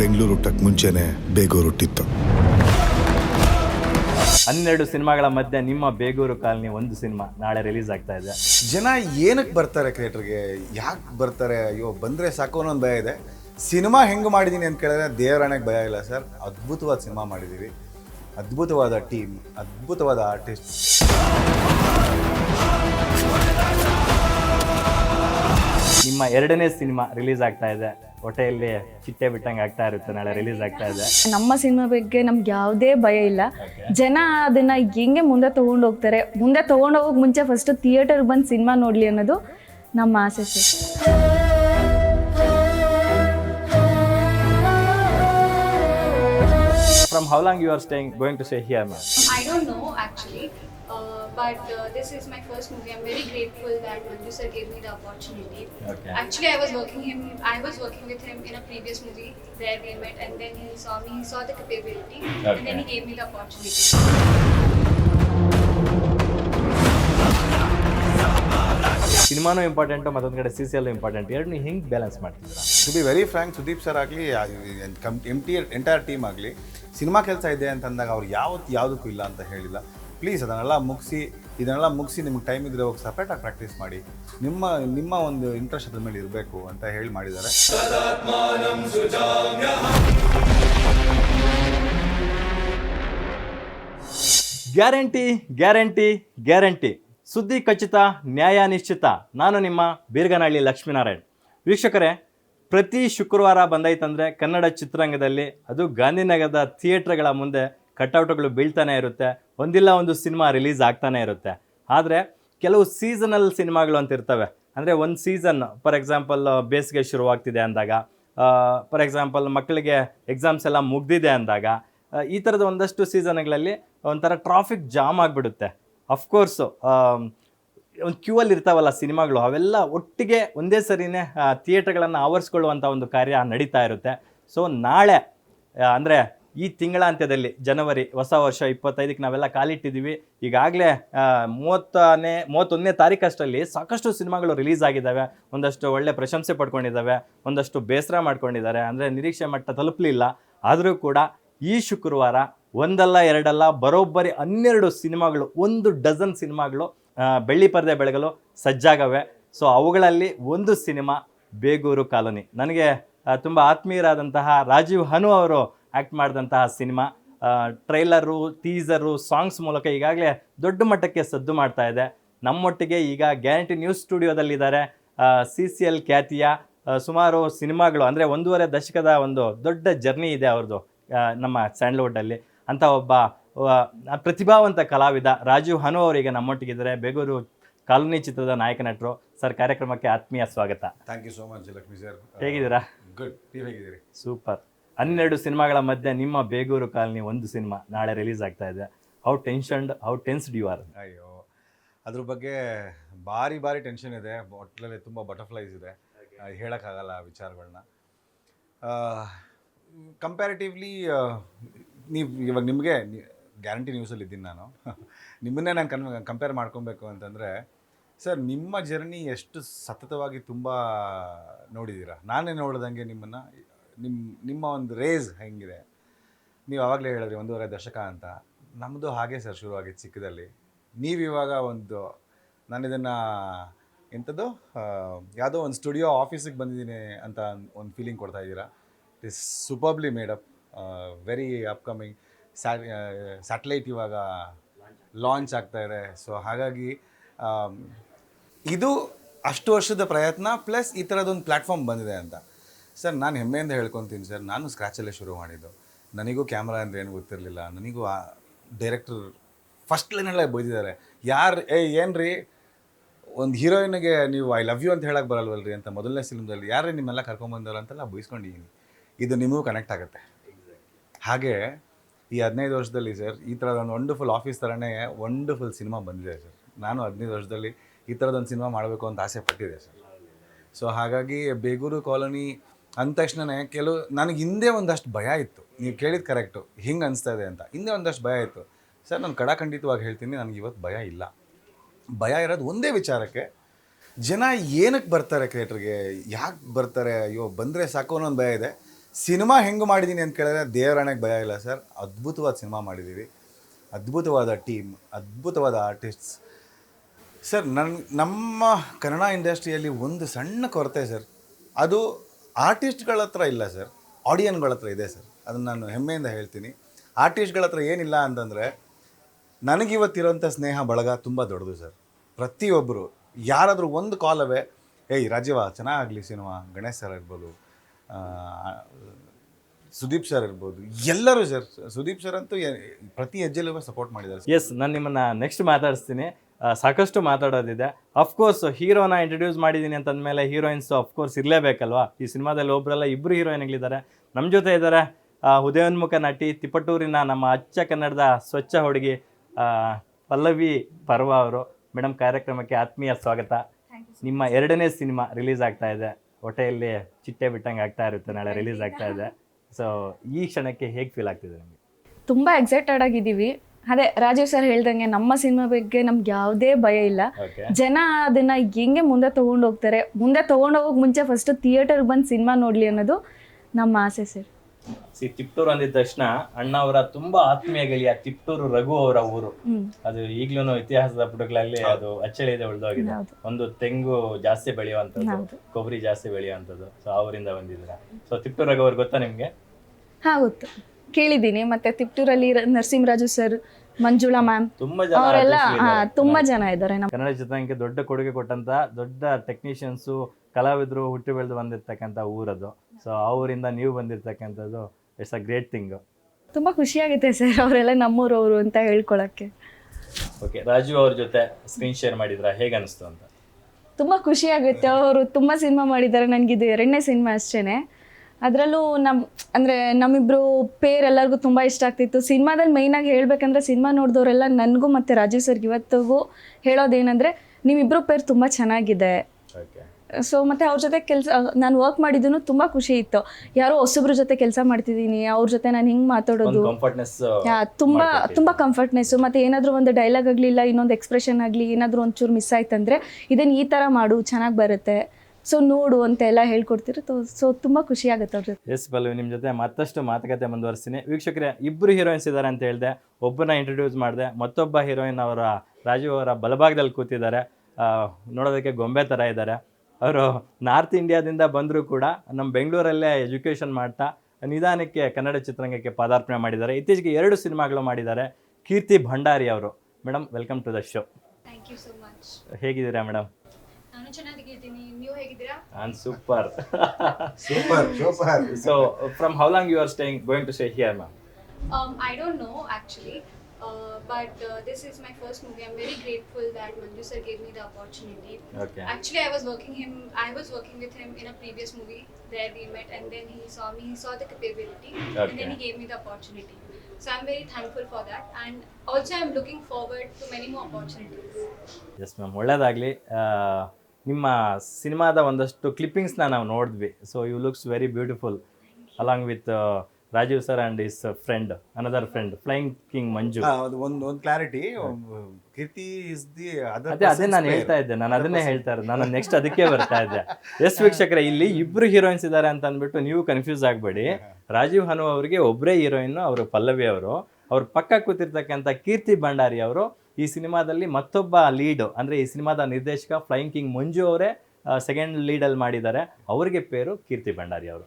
ಬೆಂಗಳೂರು ಹುಟ್ಟಕ್ಕೆ ಮುಂಚೆನೆ ಬೇಗೂರು ಹುಟ್ಟಿತ್ತು. ಹನ್ನೆರಡು ಸಿನಿಮಾಗಳ ಮಧ್ಯೆ ನಿಮ್ಮ ಬೇಗೂರು ಕಾಲನಿ ಒಂದು ಸಿನಿಮಾ ನಾಳೆ ರಿಲೀಸ್ ಆಗ್ತಾ ಇದೆ. ಜನ ಏನಕ್ಕೆ ಬರ್ತಾರೆ ಥಿಯೇಟ್ರಿಗೆ ಯಾಕೆ ಬರ್ತಾರೆ? ಅಯ್ಯೋ ಬಂದರೆ ಸಾಕು ಅನ್ನೋ ಒಂದು ಭಯ ಇದೆ. ಸಿನಿಮಾ ಹೆಂಗೆ ಮಾಡಿದ್ದೀನಿ ಅಂತ ಕೇಳಿದ್ರೆ ದೇವರಾಣೆಗೆ ಭಯ ಇಲ್ಲ ಸರ್. ಅದ್ಭುತವಾದ ಸಿನಿಮಾ ಮಾಡಿದ್ದೀವಿ ಅದ್ಭುತವಾದ ಟೀಮ್ ಅದ್ಭುತವಾದ ಆರ್ಟಿಸ್ಟ್. ನಿಮ್ಮ ಎರಡನೇ ಸಿನಿಮಾ ರಿಲೀಸ್ ಆಗ್ತಾ ಇದೆ. ಹೊಟ್ಟೆಯಲ್ಲಿ ಚಿಟ್ಟೆ ಬಿಟ್ಟಂಗೆ ಆಗ್ತಾ ಇರುತ್ತೆ ನಾಳೆ ರಿಲೀಸ್ ಆಗ್ತಾ ಇದೆ. ನಮ್ಮ ಸಿನಿಮಾ ಬಗ್ಗೆ ನಮ್ಗೆ ಯಾವುದೇ ಭಯ ಇಲ್ಲ. ಜನ ಅದನ್ನ ಹೆಂಗೆ ಮುಂದೆ ತಗೊಂಡು ಹೋಗ್ತಾರೆ? ಮುಂದೆ ತಗೊಂಡು ಹೋಗೋಕೆ ಮುಂಚೆ ಫಸ್ಟ್ ಥಿಯೇಟರ್ ಬಂದು ಸಿನಿಮಾ ನೋಡ್ಲಿ ಅನ್ನೋದು ನಮ್ಮ ಆಸೆ sir. From how long you are staying going to stay here ma'am I don't know actually, uh, but uh, this is my first movie. I'm very grateful that Manju sir gave me the opportunity. Okay. Actually, I was working him. I was working with him in a previous movie. There we met, and then he saw me. He saw the capability, and then he gave me the opportunity. ಸಿನಿಮಾನು important ಮತ್ತೊಂದು ಕಡೆ C C ಎಲ್ಲು important ಎರಡು ನೀವು ಹೆಂಗೆ balance ಮಾಡ್ತಿದ್ದೀರಾ to be very frank Sudeep sir ಆಗಲಿ ಎಂಟಿ entire team ಆಗಲಿ cinema ಕೆಲಸ ಇದೆ ಅಂತಂದಾಗ ಅವ್ರು ಯಾವತ್ತು ಯಾವುದಕ್ಕೂ ಇಲ್ಲ ಅಂತ ಹೇಳಿಲ್ಲ. ಪ್ಲೀಸ್ ಅದನ್ನೆಲ್ಲ ಮುಗಿಸಿ, ಇದನ್ನೆಲ್ಲ ಮುಗಿಸಿ ನಿಮ್ಗೆ ಟೈಮ್ ಇದ್ರೆ ಹೋಗಿ ಸಪ್ರೇಟಾಗಿ ಪ್ರಾಕ್ಟೀಸ್ ಮಾಡಿ. ನಿಮ್ಮ ನಿಮ್ಮ ಒಂದು ಇಂಟ್ರೆಸ್ಟ್ ಅದ್ರ ಮೇಲೆ ಇರಬೇಕು ಅಂತ ಹೇಳಿ ಮಾಡಿದ್ದಾರೆ. Guarantee guarantee guarantee. ಸುದ್ದಿ ಖಚಿತ, ನ್ಯಾಯ ನಿಶ್ಚಿತ. ನಾನು ನಿಮ್ಮ ಬೀರ್ಗನಹಳ್ಳಿ ಲಕ್ಷ್ಮೀನಾರಾಯಣ್. ವೀಕ್ಷಕರೇ ಪ್ರತಿ ಶುಕ್ರವಾರ ಬಂದೈತಂದರೆ ಕನ್ನಡ ಚಿತ್ರರಂಗದಲ್ಲಿ ಅದು ಗಾಂಧಿನಗರದ ಥಿಯೇಟ್ರ್ಗಳ ಮುಂದೆ ಕಟೌಟ್ಗಳು ಬೀಳ್ತಾನೆ ಇರುತ್ತೆ. ಒಂದಿಲ್ಲ ಒಂದು ಸಿನಿಮಾ ರಿಲೀಸ್ ಆಗ್ತಾನೆ ಇರುತ್ತೆ. ಆದರೆ ಕೆಲವು ಸೀಸನಲ್ ಸಿನಿಮಾಗಳು ಅಂತ ಇರ್ತವೆ. ಅಂದರೆ ಒಂದು ಸೀಸನ್, ಫಾರ್ ಎಕ್ಸಾಂಪಲ್, ಬೇಸಿಗೆ ಶುರುವಾಗ್ತಿದೆ ಅಂದಾಗ ಫಾರ್ ಎಕ್ಸಾಂಪಲ್ ಮಕ್ಕಳಿಗೆ ಎಕ್ಸಾಮ್ಸ್ ಎಲ್ಲ ಮುಗ್ದಿದೆ ಅಂದಾಗ ಈ ಥರದ ಒಂದಷ್ಟು ಸೀಸನ್ಗಳಲ್ಲಿ ಒಂಥರ ಟ್ರಾಫಿಕ್ ಜಾಮ್ ಆಗಿಬಿಡುತ್ತೆ. ಅಫ್ಕೋರ್ಸು ಒಂದು ಕ್ಯೂ ಅಲ್ಲಿ ಇರ್ತಾವಲ್ಲ ಸಿನಿಮಾಗಳು, ಅವೆಲ್ಲ ಒಟ್ಟಿಗೆ ಒಂದೇ ಸರಿನೇ ಥಿಯೇಟರ್ಗಳನ್ನು ಆವರಿಸ್ಕೊಳ್ಳುವಂಥ ಒಂದು ಕಾರ್ಯ ನಡೀತಾ ಇರುತ್ತೆ. ಸೊ ನಾಳೆ ಅಂದರೆ ಈ ತಿಂಗಳ ಅಂತ್ಯದಲ್ಲಿ ಜನವರಿ, ಹೊಸ ವರ್ಷ ಇಪ್ಪತ್ತೈದಕ್ಕೆ ನಾವೆಲ್ಲ ಕಾಲಿಟ್ಟಿದ್ದೀವಿ. ಈಗಾಗಲೇ ಮೂವತ್ತನೇ, ಮೂವತ್ತೊಂದನೇ ತಾರೀಕಷ್ಟರಲ್ಲಿ ಸಾಕಷ್ಟು ಸಿನಿಮಾಗಳು ರಿಲೀಸ್ ಆಗಿದ್ದಾವೆ. ಒಂದಷ್ಟು ಒಳ್ಳೆ ಪ್ರಶಂಸೆ ಪಡ್ಕೊಂಡಿದ್ದಾವೆ. ಒಂದಷ್ಟು ಬೇಸರ ಮಾಡ್ಕೊಂಡಿದ್ದಾರೆ. ಅಂದರೆ ನಿರೀಕ್ಷೆ ಮಟ್ಟ ತಲುಪಲಿಲ್ಲ. ಆದರೂ ಕೂಡ ಈ ಶುಕ್ರವಾರ ಒಂದಲ್ಲ ಎರಡಲ್ಲ, ಬರೋಬ್ಬರಿ ಹನ್ನೆರಡು ಸಿನಿಮಾಗಳು, ಒಂದು ಡಜನ್ ಸಿನಿಮಾಗಳು ಬೆಳ್ಳಿ ಪರದೆ ಬೆಳಗಲು ಸಜ್ಜಾಗವೆ. ಸೊ ಅವುಗಳಲ್ಲಿ ಒಂದು ಸಿನಿಮಾ, ಬೇಗೂರು ಕಾಲೋನಿ. ನನಗೆ ತುಂಬ ಆತ್ಮೀಯರಾದಂತಹ ರಾಜೀವ್ ಹನು ಅವರು ಆ್ಯಕ್ಟ್ ಮಾಡಿದಂತಹ ಸಿನಿಮಾ. ಟ್ರೈಲರು, ಟೀಸರು, ಸಾಂಗ್ಸ್ ಮೂಲಕ ಈಗಾಗಲೇ ದೊಡ್ಡ ಮಟ್ಟಕ್ಕೆ ಸದ್ದು ಮಾಡ್ತಾ ಇದೆ. ನಮ್ಮೊಟ್ಟಿಗೆ ಈಗ ಗ್ಯಾರಂಟಿ ನ್ಯೂಸ್ ಸ್ಟುಡಿಯೋದಲ್ಲಿದ್ದಾರೆ ಸಿ ಸಿ ಎಲ್ ಖ್ಯಾತಿಯ ಸುಮಾರು ಸಿನಿಮಾಗಳು. ಅಂದರೆ ಒಂದೂವರೆ ದಶಕದ ಒಂದು ದೊಡ್ಡ ಜರ್ನಿ ಇದೆ ಅವ್ರದ್ದು ನಮ್ಮ ಸ್ಯಾಂಡ್ಲ್ವುಡ್ಡಲ್ಲಿ ಅಂತ ಒಬ್ಬ ಪ್ರತಿಭಾವಂತ ಕಲಾವಿದ ರಾಜೀವ್ ಹನು ಅವರಿಗೆ ನಮ್ಮೊಟ್ಟಿಗಿದ್ದಾರೆ. ಬೇಗೂರು ಕಾಲೋನಿ ಚಿತ್ರದ ನಾಯಕ ನಟರು. ಸರ್ ಕಾರ್ಯಕ್ರಮಕ್ಕೆ ಆತ್ಮೀಯ ಸ್ವಾಗತ. Thank you so much Lakshmi sir ಹೇಗಿದ್ದೀರಾ? ಗುಡ್ ನೀವು ಹೇಗಿದ್ದೀರಿ? ಸೂಪರ್. ಹನ್ನೆರಡು ಸಿನಿಮಾಗಳ ಮಧ್ಯೆ ನಿಮ್ಮ ಬೇಗೂರು ಕಾಲೋನಿ ಒಂದು ಸಿನಿಮಾ ನಾಳೆ ರಿಲೀಸ್ ಆಗ್ತಾ ಇದೆ. How tensioned how tensed you are ಅಯ್ಯೋ ಅದ್ರ ಬಗ್ಗೆ ಭಾರಿ ಭಾರಿ ಟೆನ್ಷನ್ ಇದೆ. ಒಟ್ಟಲ್ಲಿ ತುಂಬ ಬಟರ್ಫ್ಲೈಸ್ ಇದೆ. ಹೇಳೋಕ್ಕಾಗಲ್ಲ ಆ ವಿಚಾರಗಳನ್ನ ಕಂಪ್ಯಾರಿಟಿವ್ಲಿ ನೀವು ಇವಾಗ ನಿಮಗೆ ಗ್ಯಾರಂಟಿ ನ್ಯೂಸಲ್ಲಿ ಇದ್ದೀನಿ ನಾನು. ನಿಮ್ಮನ್ನೇ ನಾನು ಕನ್ ಕಂಪೇರ್ ಮಾಡ್ಕೊಬೇಕು ಅಂತಂದರೆ, ಸರ್, ನಿಮ್ಮ ಜರ್ನಿ ಎಷ್ಟು ಸತತವಾಗಿ ತುಂಬ ನೋಡಿದ್ದೀರಾ ನಾನೇ ನೋಡಿದಂಗೆ ನಿಮ್ಮನ್ನು ನಿಮ್ಮ ನಿಮ್ಮ ಒಂದು ರೇಸ್ ಹೆಂಗಿದೆ? ನೀವು ಆವಾಗಲೇ ಹೇಳಿದ್ರಿ, ಒಂದೂವರೆ ದಶಕ ಅಂತ. ನಮ್ಮದು ಹಾಗೆ ಸರ್, ಶುರುವಾಗಿತ್ತು ಚಿಕ್ಕದಲ್ಲಿ. ನೀವಿವಾಗ ಒಂದು, ನಾನು ಇದನ್ನು ಎಂಥದ್ದು ಯಾವುದೋ ಒಂದು ಸ್ಟುಡಿಯೋ ಆಫೀಸಿಗೆ ಬಂದಿದ್ದೀನಿ ಅಂತ ಒಂದು ಫೀಲಿಂಗ್ ಕೊಡ್ತಾ ಇದ್ದೀರಾ it is superbly made up very upcoming satellite ಇವಾಗ ಲಾಂಚ್ ಆಗ್ತಾ ಇದೆ. ಸೊ ಹಾಗಾಗಿ ಇದು ಅಷ್ಟು ವರ್ಷದ ಪ್ರಯತ್ನ, ಪ್ಲಸ್ ಈ ಥರದೊಂದು ಪ್ಲ್ಯಾಟ್ಫಾರ್ಮ್ ಬಂದಿದೆ ಅಂತ. ಸರ್, ನಾನು ಹೆಮ್ಮೆಯಿಂದ ಹೇಳ್ಕೊತೀನಿ ಸರ್, ನಾನು ಸ್ಕ್ರ್ಯಾಚಲ್ಲೇ ಶುರು ಮಾಡಿದ್ದು. ನನಗೂ ಕ್ಯಾಮ್ರಾ ಅಂದರೆ ಏನು ಗೊತ್ತಿರಲಿಲ್ಲ. ನನಗೂ ಡೈರೆಕ್ಟರ್ ಫಸ್ಟ್ ಲೈನಲ್ಲೇ ಬೈದಿದ್ದಾರೆ. ಯಾರು ಏ ಏನು ರೀ ಒಂದು ಹೀರೋಯಿನ್ಗೆ ನೀವು ಐ ಲವ್ ಯು ಅಂತ ಹೇಳಕ್ಕೆ ಬರಲ್ವಲ್ರಿ? ಅಂತ ಮೊದಲನೇ ಫಿಲ್ಮ್ದಲ್ಲಿ ಯಾರೇ ನಿಮ್ಮೆಲ್ಲ ಕರ್ಕೊಂಬಂದವ್ರು ಅಂತೆಲ್ಲ ಬೈಸ್ಕೊಂಡಿದ್ದೀನಿ. ಇದು ನಿಮಗೂ ಕನೆಕ್ಟ್ ಆಗುತ್ತೆ. ಹಾಗೆ ಈ ಹದಿನೈದು ವರ್ಷದಲ್ಲಿ ಸರ್, ಈ ಥರದ ಒಂದು ವಂಡರ್ಫುಲ್ ಆಫೀಸ್ ಥರನೇ ವಂಡರ್ಫುಲ್ ಸಿನಿಮಾ ಬಂದಿದೆ ಸರ್. ನಾನು ಹದಿನೈದು ವರ್ಷದಲ್ಲಿ ಈ ಥರದೊಂದು ಸಿನಿಮಾ ಮಾಡಬೇಕು ಅಂತ ಆಸೆ ಪಟ್ಟಿದೆ ಸರ್. ಸೊ ಹಾಗಾಗಿ ಬೇಗೂರು ಕಾಲೋನಿ ಅಂದ ತಕ್ಷಣನೇ ಕೆಲವು, ನನಗೆ ಹಿಂದೆ ಒಂದಷ್ಟು ಭಯ ಇತ್ತು. ನೀವು ಕೇಳಿದ ಕರೆಕ್ಟು ಹಿಂಗೆ ಅನಿಸ್ತಾ ಇದೆ ಅಂತ. ಹಿಂದೆ ಒಂದಷ್ಟು ಭಯ ಇತ್ತು. ಸರ್, ನಾನು ಕಡಾಖಂಡಿತವಾಗಿ ಹೇಳ್ತೀನಿ, ನನಗೆ ಇವತ್ತು ಭಯ ಇಲ್ಲ. ಭಯ ಇರೋದು ಒಂದೇ ವಿಚಾರಕ್ಕೆ, ಜನ ಏನಕ್ಕೆ ಬರ್ತಾರೆ ಥಿಯೇಟ್ರಿಗೆ ಯಾಕೆ ಬರ್ತಾರೆ? ಅಯ್ಯೋ, ಬಂದರೆ ಸಾಕು ಅನ್ನೋ ಒಂದು ಭಯ ಇದೆ. ಸಿನಿಮಾ ಹೆಂಗೆ ಮಾಡಿದ್ದೀನಿ ಅಂತ ಕೇಳಿದ್ರೆ ದೇವರಾಣೆಗೆ ಭಯ ಇಲ್ಲ ಸರ್. ಅದ್ಭುತವಾದ ಸಿನಿಮಾ ಮಾಡಿದ್ದೀವಿ ಅದ್ಭುತವಾದ ಟೀಮ್ ಅದ್ಭುತವಾದ ಆರ್ಟಿಸ್ಟ್ಸ್. ಸರ್ ನನ್ನ ನಮ್ಮ ಕನ್ನಡ ಇಂಡಸ್ಟ್ರಿಯಲ್ಲಿ ಒಂದು ಸಣ್ಣ ಕೊರತೆ ಸರ್. ಅದು ಆರ್ಟಿಸ್ಟ್ಗಳ ಹತ್ರ ಇಲ್ಲ ಸರ್. ಆಡಿಯನ್ಗಳ ಹತ್ರ ಇದೆ ಸರ್. ಅದನ್ನು ನಾನು ಹೆಮ್ಮೆಯಿಂದ ಹೇಳ್ತೀನಿ. ಆರ್ಟಿಸ್ಟ್ಗಳ ಹತ್ರ ಏನಿಲ್ಲ ಅಂತಂದರೆ ನನಗಿವತ್ತಿರೋಂಥ ಸ್ನೇಹ ಬಳಗ ತುಂಬ ದೊಡ್ಡದು ಸರ್. ಪ್ರತಿಯೊಬ್ಬರು ಯಾರಾದರೂ ಒಂದು ಕಾಲವೇ ಏಯ್ ರಾಜೀವ ಚೆನ್ನಾಗಲಿ ಸಿನಿಮಾ ಗಣೇಶ್ ಸರ್ ಇರ್ಬೋದು ಆ, ಸುದೀಪ್ ಸರ್ ಇರ್ಬೋದು. ಎಲ್ಲರೂ ಸರ್ ಸುದೀಪ್ ಸರ್ ಅಂತೂ ಪ್ರತಿ ಹೆಜ್ಜೆಲ್ಲೂ ಸಪೋರ್ಟ್ ಮಾಡಿದ್ದಾರೆ. ಸರ್ ಎಸ್ ನಾನು ನಿಮ್ಮನ್ನ ನೆಕ್ಸ್ಟ್ ಮಾತಾಡಿಸ್ತೀನಿ. ಆ, ಸಾಕಷ್ಟು ಮಾತಾಡೋದಿದೆ. ಅಫ್ಕೋರ್ಸ್ ಹೀರೋನ ಇಂಟ್ರೊಡ್ಯೂಸ್ ಮಾಡಿದ್ದೀನಿ ಅಂತಂದಮೇಲೆ ಹೀರೋಯಿನ್ಸ್ ಅಫ್ಕೋರ್ಸ್ ಇರಲೇಬೇಕಲ್ವಾ? ಈ ಸಿನಿಮಾದಲ್ಲಿ ಒಬ್ಬರಲ್ಲ ಇಬ್ಬರು ಹೀರೋಯಿನ್ಗಳಿದ್ದಾರೆ ನಮ್ಮ ಜೊತೆ ಇದ್ದಾರೆ ಆ, ಉದಯೋನ್ಮುಖ ನಟಿ ತಿಪಟೂರಿನ ನಮ್ಮ ಅಚ್ಚ ಕನ್ನಡದ ಸ್ವಚ್ಛ ಹುಡುಗಿ ಆ, ಪಲ್ಲವಿ ಪರ್ವ ಅವರು. ಮೇಡಮ್ ಕಾರ್ಯಕ್ರಮಕ್ಕೆ ಆತ್ಮೀಯ ಸ್ವಾಗತ. ನಿಮ್ಮ ಎರಡನೇ ಸಿನಿಮಾ ರಿಲೀಸ್ ಆಗ್ತಾ ಇದೆ. ಹೊಟ್ಟೆಯಲ್ಲಿ ಚಿಟ್ಟೆ ಬಿಟ್ಟಂಗೆ ಆಗ್ತಾ ಇರುತ್ತೆ ನಾಳೆ ರಿಲೀಸ್ ಆಗ್ತಾ ಇದೆ. ಸೊ ಈ ಕ್ಷಣಕ್ಕೆ ಹೇಗೆ ಫೀಲ್ ಆಗ್ತಿದೆ ನಿಮಗೆ? ತುಂಬ ಎಕ್ಸೈಟೆಡ್ ಆಗಿದ್ದೀವಿ. ಅದೇ ರಾಜೀವ್ ಸರ್ ಹೇಳ್ದಂಗೆ ನಮ್ಮ ಸಿನಿಮಾ ಬಗ್ಗೆ ನಮ್ಗೆ ಯಾವುದೇ ಭಯ ಇಲ್ಲ. ಓಕೆ ಜನ ಅದನ್ನ ಹೆಂಗೆ ಮುಂದೆ ತಗೊಂಡು ಹೋಗ್ತಾರೆ? ಮುಂದೆ ತಗೊಂಡು ಹೋಗೋಕೆ ಮುಂಚೆ ಫಸ್ಟ್ ಥಿಯೇಟರ್ಗೆ ಬಂದು ಸಿನಿಮಾ ನೋಡಲಿ ಅನ್ನೋದು ನಮ್ಮ ಆಸೆ ಸರ್ ಸಿ ತಿಪ್ಟೂರು ಅಂದಿದ ತಕ್ಷಣ ಅಣ್ಣ ಅವರ ತುಂಬಾ ಆತ್ಮೀಯ ಗೆಳೆಯ ತಿಪ್ಟೂರು ರಘು ಅವರ ಊರು. ಅದು ಈಗ್ಲೂ ಇತಿಹಾಸದ ಪುಟಗಳಲ್ಲಿ ಅದು ಅಚ್ಚಳಿಯದೆ ಉಳಿದೋಗಿದೆ. ಒಂದು ತೆಂಗು ಜಾಸ್ತಿ ಬೆಳೆಯುವಂತದ್ದು. ಕೊಬ್ಬರಿ ಜಾಸ್ತಿ ಬೆಳೆಯುವಂತದ್ದು ಸೊ ಅವರಿಂದ ಬಂದಿದ್ದೀರಾ. ಸೊ ತಿಪ್ಟೂರು ರಘು ಅವ್ರು ಗೊತ್ತಾ ನಿಮ್ಗೆ? ಹಾ ಗೊತ್ತು. ಕೇಳಿದ್ದೀನಿ. ಮತ್ತೆ ತಿಪ್ಟೂರಲ್ಲಿ ನರಸಿಂಹರಾಜು ಸರ್ ಮಂಜುಳಾ ಮ್ಯಾಮ್ ತುಂಬಾ ಜನ ಅವರೆಲ್ಲ ತುಂಬಾ ಜನ ಇದ್ದಾರೆ ನಮ್ಮ ಕನ್ನಡ ಚಿತ್ರರಂಗಕ್ಕೆ ದೊಡ್ಡ ಕೊಡುಗೆ ಕೊಟ್ಟಂತ ದೊಡ್ಡ ಟೆಕ್ನಿಷಿಯನ್ಸು ಕಲಾವಿದರು ಹುಟ್ಟಿ ಬೆಳೆದು ಬಂದಿರ್ತಕ್ಕಂಥ ಊರದು. ಸೊ ಆ ಊರಿಂದ ನೀವು ಬಂದಿರ್ತಕ್ಕಂಥದ್ದು ಇಟ್ಸ್ ಅ ಗ್ರೇಟ್ ಥಿಂಗ್ ತುಂಬಾ ಖುಷಿಯಾಗುತ್ತೆ ಸರ್ ಅವರೆಲ್ಲ ನಮ್ಮೂರವರು ಅಂತ ಹೇಳ್ಕೊಳಕ್ಕೆ. ಓಕೆ ರಾಜು ಅವ್ರ ಜೊತೆ ಸ್ಕ್ರೀನ್ ಶೇರ್ ಮಾಡಿದ್ರ? ಹೇಗೆ ಅನಿಸ್ತು ಅಂತ? ತುಂಬ ಖುಷಿಯಾಗುತ್ತೆ. ಅವರು ತುಂಬ ಸಿನಿಮಾ ಮಾಡಿದ್ದಾರೆ. ನನಗಿದು ಎರಡನೇ ಸಿನಿಮಾ ಅಷ್ಟೇ ಅದರಲ್ಲೂ ನಮ್ಮ ಅಂದರೆ ನಮ್ಮಿಬ್ಬರು ಪೇರ್ ಎಲ್ಲರಿಗೂ ತುಂಬ ಇಷ್ಟ ಆಗ್ತಿತ್ತು. ಸಿನಿಮಾದಲ್ಲಿ ಮೇಯ್ನಾಗಿ ಹೇಳಬೇಕಂದ್ರೆ ಸಿನಿಮಾ ನೋಡಿದವರೆಲ್ಲ ನನಗೂ ಮತ್ತು ರಾಜೀವ್ ಸರ್ಗೆ ಇವತ್ತಿಗೂ ಹೇಳೋದೇನೆಂದರೆ ನಿಮ್ಮಿಬ್ಬರು ಪೇರ್ ತುಂಬ ಚೆನ್ನಾಗಿದೆ. ಓಕೆ ಸೊ ಮತ್ತು ಅವ್ರ ಜೊತೆ ಕೆಲಸ ನಾನು ವರ್ಕ್ ಮಾಡಿದ್ದು ತುಂಬ ಖುಷಿ ಇತ್ತು. ಯಾರೋ ಹೊಸಬ್ರ ಜೊತೆ ಕೆಲಸ ಮಾಡ್ತಿದ್ದೀನಿ ಅವ್ರ ಜೊತೆ ನಾನು ಹಿಂಗೆ ಮಾತಾಡೋದು. ಕಂಫರ್ಟ್ನೆಸ್ ತುಂಬ ತುಂಬ ಕಂಫರ್ಟ್ನೆಸ್ಸು ಮತ್ತು ಏನಾದರೂ ಒಂದು ಡೈಲಾಗ್ ಆಗಲಿಲ್ಲ ಇನ್ನೊಂದು ಎಕ್ಸ್ಪ್ರೆಷನ್ ಆಗಲಿ ಏನಾದರೂ ಒಂಚೂರು ಮಿಸ್ ಆಯ್ತಂದರೆ ಇದನ್ನು ಈ ಥರ ಮಾಡು ಚೆನ್ನಾಗಿ ಬರುತ್ತೆ. ಸೊ ನೋಡು ಅಂತ ಎಲ್ಲ ಹೇಳ್ಕೊಡ್ತಿರು ಸೊ ತುಂಬ ಖುಷಿ ಆಗುತ್ತೆ ಅವ್ರ ಜೊತೆ. ಎಸ್ ನಿಮ್ಮ ಜೊತೆ ಮತ್ತಷ್ಟು ಮಾತುಕತೆ ಮುಂದುವರಿಸ್ತೀನಿ. ವೀಕ್ಷಕರೇ ಇಬ್ಬರು ಹೀರೋಯಿನ್ಸ್ ಇದ್ದಾರೆ ಅಂತ ಹೇಳಿದೆ. ಒಬ್ಬನ ಇಂಟ್ರೊಡ್ಯೂಸ್ ಮಾಡಿದೆ. ಮತ್ತೊಬ್ಬ ಹೀರೋಯಿನ್ ಅವರ ರಾಜೀವ್ ಅವರ ಬಲಭಾಗದಲ್ಲಿ ಕೂತಿದ್ದಾರೆ. ನೋಡೋದಕ್ಕೆ ಗೊಂಬೆ ಥರ ಇದ್ದಾರೆ. ಅವರು ನಾರ್ತ್ ಇಂಡಿಯಾದಿಂದ ಬಂದರೂ ಕೂಡ ನಮ್ಮ ಬೆಂಗಳೂರಲ್ಲೇ ಎಜುಕೇಷನ್ ಮಾಡ್ತಾ ನಿಧಾನಕ್ಕೆ ಕನ್ನಡ ಚಿತ್ರರಂಗಕ್ಕೆ ಪಾದಾರ್ಪಣೆ ಮಾಡಿದ್ದಾರೆ. ಇತ್ತೀಚೆಗೆ ಎರಡು ಸಿನಿಮಾಗಳು ಮಾಡಿದ್ದಾರೆ. ಕೀರ್ತಿ ಭಂಡಾರಿ ಅವರು. Madam welcome to the show thank you so much ಹೇಗಿದ್ದೀರಾ ಮೇಡಮ್ ನಾನು ಚೆನ್ನಾಗಿದ್ದೀನಿ. ನೀವು ಹೇಗಿದ್ದೀರಾ? ನಾನು super super super so from how long you are staying going to stay here ma'am Um, I don't know actually, uh, but uh, this is my first movie. I'm very grateful that Manju sir gave me the opportunity. Okay. Actually, I was working him. I was working with him in a previous movie. There we met, and then he saw me. He saw the capability, and then he gave me the opportunity. So I'm very thankful for that, and also I'm looking forward to many more opportunities. Yes, ma'am. ಒಳ್ಳೇದಾಗಲಿ ನಿಮ್ಮ ಸಿನಿಮಾದ ಒಂದಷ್ಟು ಕ್ಲಿಪ್ಪಿಂಗ್ಸ್ನ ನಾವು ನೋಡಿದ್ವಿ so you looks very beautiful along with Rajeev sir and is friend another friend flying king Manju ಒಂದು ಒಂದು clarity Keerthi is the ಅದೇ ಅದೇ ನಾನು ಹೇಳ್ತಾ ಇದ್ದೆ ನಾನು ಅದನ್ನೇ ಹೇಳ್ತಾ ಇರೋದು ನಾನು ನೆಕ್ಸ್ಟ್ ಅದಕ್ಕೆ ಬರ್ತಾ ಇದ್ದೆ. ಎಸ್ ವೀಕ್ಷಕರೇ ಇಲ್ಲಿ ಇಬ್ರು ಹೀರೋಯಿನ್ಸ್ ಇದ್ದಾರೆ ಅಂತ ಅಂದ್ಬಿಟ್ಟು ನೀವು ಕನ್ಫ್ಯೂಸ್ ಆಗಬೇಡಿ. ರಾಜೀವ್ ಹನು ಅವರಿಗೆ ಒಬ್ಬರೇ ಹೀರೋಯಿನ್ ಅವರು ಪಲ್ಲವಿ ಅವರು. ಅವ್ರ ಪಕ್ಕ ಕೂತಿರ್ತಕ್ಕಂಥ ಕೀರ್ತಿ ಭಂಡಾರಿ ಅವರು. ಈ ಸಿನಿಮಾದಲ್ಲಿ ಮತ್ತೊಬ್ಬ ಲೀಡ್ ಅಂದ್ರೆ ಈ ಸಿನಿಮಾದ ನಿರ್ದೇಶಕ ಫ್ಲೈಯಿಂಗ್ ಕಿಂಗ್ ಮಂಜು ಅವರೇ ಸೆಕೆಂಡ್ ಲೀಡಲ್ಲಿ ಮಾಡಿದ್ದಾರೆ. ಅವರಿಗೆ ಪೇರು ಕೀರ್ತಿ ಭಂಡಾರಿ ಅವರು.